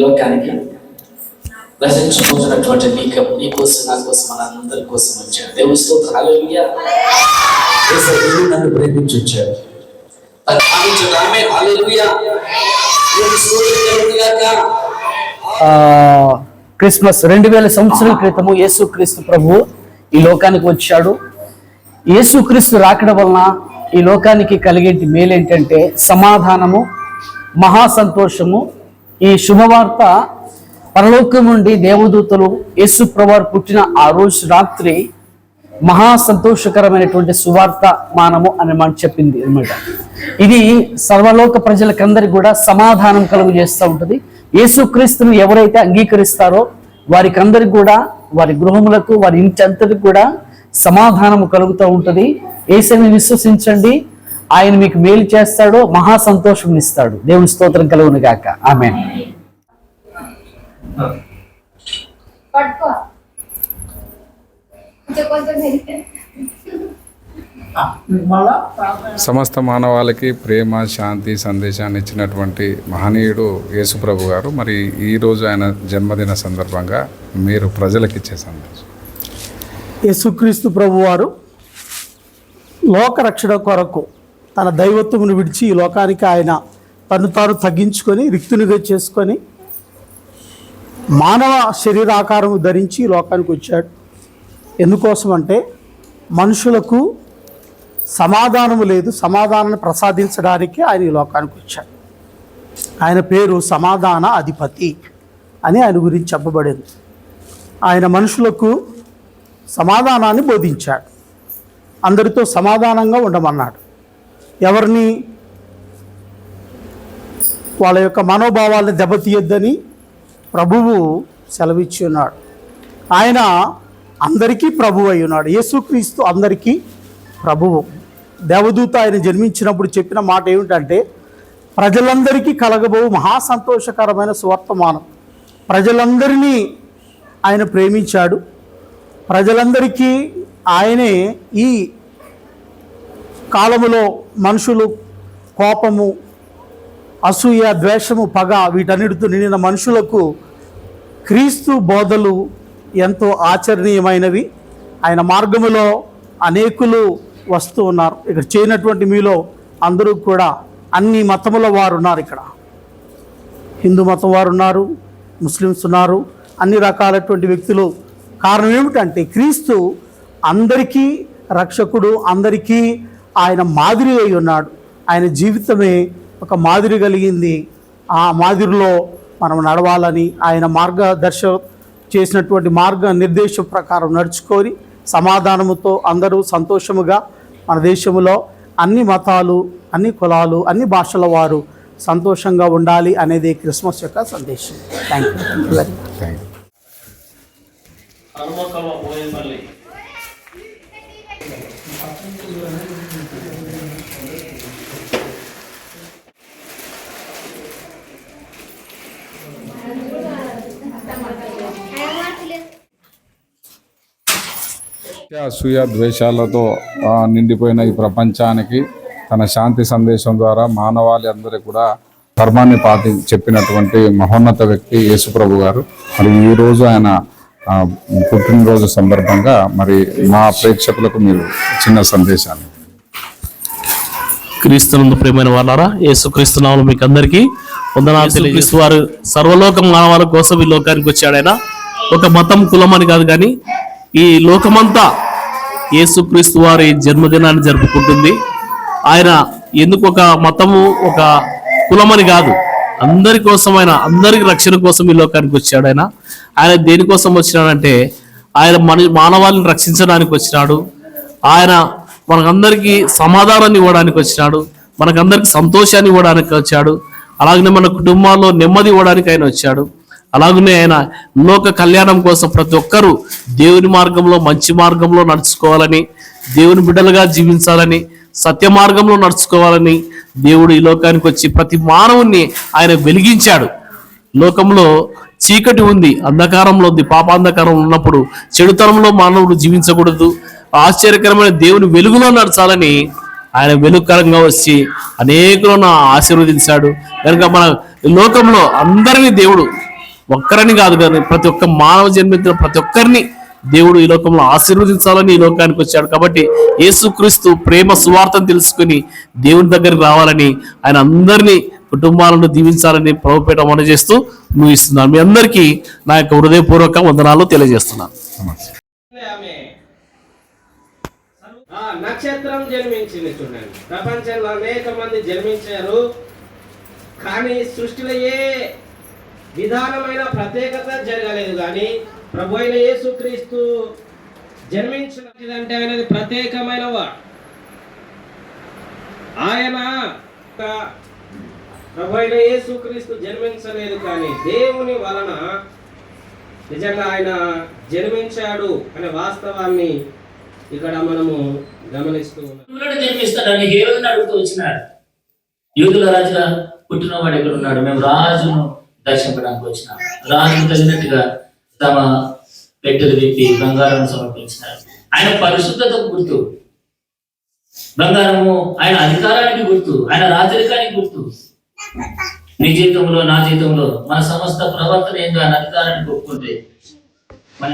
లోకానికి రచించుకుంటున్నటువంటి నీకు నీ కోసం నా కోసం మనందరి కోసం వచ్చాడు దేవుని స్తోత్రాలు నన్ను ప్రేమించి వచ్చాడు క్రిస్మస్ రెండు వేల సంవత్సరాల క్రితము యేసుక్రీస్తు ప్రభు ఈ లోకానికి వచ్చాడు. యేసుక్రీస్తు రాకడం వలన ఈ లోకానికి కలిగే మేలు ఏంటంటే సమాధానము మహాసంతోషము ఈ శుభవార్త పరలోకం నుండి దేవదూతలు యేసు ప్రభువారు పుట్టిన ఆ రోజు రాత్రి మహా సంతోషకరమైనటువంటి సువార్త మానము అని మనం చెప్పింది అనమాట ఇది సర్వలోక ప్రజలకందరికి కూడా సమాధానం కలుగు చేస్తూ ఉంటుంది. యేసుక్రీస్తును ఎవరైతే అంగీకరిస్తారో వారికి అందరికి కూడా వారి గృహములకు వారి ఇంటి అంతటికి కూడా సమాధానము కలుగుతూ ఉంటుంది. ఏసని విశ్వసించండి. ఆయన మీకు మేలు చేస్తాడు మహా సంతోషం ఇస్తాడు. దేవుని స్తోత్రం కలుగును గాక. ఆమె. సమస్త మానవాళికి ప్రేమ శాంతి సందేశాన్ని ఇచ్చినటువంటి మహనీయుడు యేసుప్రభు గారు. మరి ఈరోజు ఆయన జన్మదిన సందర్భంగా మీరు ప్రజలకు ఇచ్చే సందేశం. యేసుక్రీస్తు ప్రభువారు లోక రక్షణ కొరకు తన దైవత్వమును విడిచి ఈ లోకానికి ఆయన తను తాను తగ్గించుకొని రిక్తునిగా చేసుకొని మానవ శరీరాకారం ధరించి లోకానికి వచ్చాడు. ఎందుకోసం అంటే మనుషులకు సమాధానము లేదు సమాధానాన్ని ప్రసాదించడానికి ఆయన ఈ లోకానికి వచ్చాడు. ఆయన పేరు సమాధాన అధిపతి అని ఆయన గురించి చెప్పబడింది. ఆయన మనుషులకు సమాధానాన్ని బోధించాడు. అందరితో సమాధానంగా ఉండమన్నాడు. ఎవరిని వాళ్ళ యొక్క మనోభావాలను దెబ్బతీయొద్దని ప్రభువు సెలవిచ్చి ఉన్నాడు ఆయన అందరికీ ప్రభువు అయి ఉన్నాడు యేసుక్రీస్తు అందరికీ ప్రభువు. దేవదూత ఆయన జన్మించినప్పుడు చెప్పిన మాట ఏమిటంటే ప్రజలందరికీ కలగబో మహా సంతోషకరమైన సువర్తమానం. ప్రజలందరినీ ఆయన ప్రేమించాడు. ప్రజలందరికీ ఆయనే ఈ కాలములో మనుషులు కోపము అసూయ ద్వేషము పగ వీటన్నిటితో నిండిన మనుషులకు క్రీస్తు బోధలు ఎంతో ఆచరణీయమైనవి. ఆయన మార్గములో అనేకులు వస్తూ ఉన్నారు. ఇక్కడ చేయనటువంటి మీలో అందరూ కూడా అన్ని మతముల వారు ఉన్నారు ఇక్కడ. హిందూ మతం వారు ఉన్నారు ముస్లిమ్స్ ఉన్నారు అన్ని రకాలైనటువంటి వ్యక్తులు. కారణం ఏమిటంటే క్రీస్తు అందరికీ రక్షకుడు అందరికీ ఆయన మాదిరి అయి ఉన్నాడు. ఆయన జీవితమే ఒక మాదిరి కలిగింది. ఆ మాదిరిలో మనం నడవాలని ఆయన మార్గదర్శ చేసినటువంటి మార్గ నిర్దేశం ప్రకారం నడుచుకొని సమాధానముతో అందరూ సంతోషముగా మన దేశంలో అన్ని మతాలు అన్ని కులాలు అన్ని భాషల వారు సంతోషంగా ఉండాలి అనేది క్రిస్మస్ యొక్క సందేశం. Thank you thank you very much thank you అసూయ ద్వేషాలతో నిండిపోయిన ఈ ప్రపంచానికి తన శాంతి సందేశం ద్వారా మానవాళి అందరికీ కూడా ధర్మాన్ని పాటి చెప్పినటువంటి మహోన్నత వ్యక్తి యేసుప్రభు గారు. మరి ఈ రోజు ఆయన పుట్టినరోజు సందర్భంగా మరి మా ప్రేక్షకులకు మీరు చిన్న సందేశాన్ని క్రీస్తునందు ప్రేమైన వాళ్ళారా యేసుక్రీస్తు నామములో మీకు అందరికీ వందనాలు తెలియజేస్తూ వారు సర్వలోక మానవాల కోసం ఈ లోకానికి వచ్చాడు ఆయన ఒక మతం కులం అని కాదు కానీ ఈ లోకమంతా యేసుక్రీస్తు వారి జన్మదినాన్ని జరుపుకుంటుంది. ఆయన ఎందుకు ఒక మతము ఒక కులమని కాదు అందరి కోసమైన అందరికి రక్షణ కోసం ఈ లోకానికి వచ్చాడు ఆయన. ఆయన దేనికోసం వచ్చినాడంటే ఆయన మన మానవాళిని రక్షించడానికి వచ్చినాడు. ఆయన మనకందరికీ సమాధానాన్ని ఇవ్వడానికి వచ్చినాడు. మనకందరికి సంతోషాన్ని ఇవ్వడానికి వచ్చాడు. అలాగనే మన కుటుంబాల్లో నెమ్మది ఇవ్వడానికి ఆయన వచ్చాడు. అలాగనే ఆయన లోక కళ్యాణం కోసం ప్రతి ఒక్కరూ దేవుని మార్గంలో మంచి మార్గంలో నడుచుకోవాలని దేవుని బిడ్డలుగా జీవించాలని సత్య మార్గంలో నడుచుకోవాలని దేవుడు ఈ లోకానికి వచ్చి ప్రతి మానవుణ్ణి ఆయన వెలిగించాడు. లోకంలో చీకటి ఉంది అంధకారంలో ఉంది పాపాంధకారం ఉన్నప్పుడు చెడుతనంలో మానవుడు జీవించకూడదు. ఆశ్చర్యకరమైన దేవుని వెలుగులో నడచాలని ఆయన వెలుగుకరంగా వచ్చి అనేకులను ఆశీర్వదించాడు. కనుక మన లోకంలో అందరినీ దేవుడు ఒక్కరిని కాదు కానీ ప్రతి ఒక్క మానవ జన్మించిన ప్రతి ఒక్కరిని దేవుడు ఈ లోకంలో ఆశీర్వదించాలని ఈ లోకానికి వచ్చాడు కాబట్టి యేసుక్రీస్తు ప్రేమ సువార్తను తెలుసుకుని దేవుని దగ్గరికి రావాలని ఆయన అందరినీ కుటుంబాలను దీవించాలని ప్రభుపేట మనం చేస్తూ ముగిస్తున్నాను. మీ అందరికీ నా యొక్క హృదయపూర్వక వందనాలు తెలియజేస్తున్నాను. నక్షత్రం జన్మించింది చూడండి. ప్రపంచంలో అనేక మంది జన్మించారు. కానీ సృష్టిలో ఏ విధానమైన ప్రత్యేకత జరగలేదు కానీ ప్రభు అయిన యేసుక్రీస్తు జన్మించినదంటే ఆయనది ప్రత్యేకమైన వాడు ఆయన ఒక ప్రభు అయిన యేసుక్రీస్తు జన్మించలేదు కానీ దేవుని వలన నిజంగా ఆయన జన్మించాడు అనే వాస్తవాన్ని ఇక్కడ మనము గమనిస్తూ ఉన్నాం. జన్మిస్తాడని ఏ అడుగుతూ వచ్చినాడు. యూదుల రాజుల పుట్టినవాడు ఎక్కడ ఉన్నాడు మేము రాజును దర్శించడానికి వచ్చిన రాజుకు తగినట్టుగా తమ పెట్టెలు విప్పి బంగారం సమర్పించినారు. ఆయన పరిశుద్ధతకు గుర్తు. బంగారము ఆయన అధికారానికి గుర్తు ఆయన రాజరికానికి గుర్తు. నీ జీవితంలో నా జీవితంలో మన సమస్త ప్రవర్తన ఏందో ఆయన అధికారాన్ని ఒప్పుకుంటే మన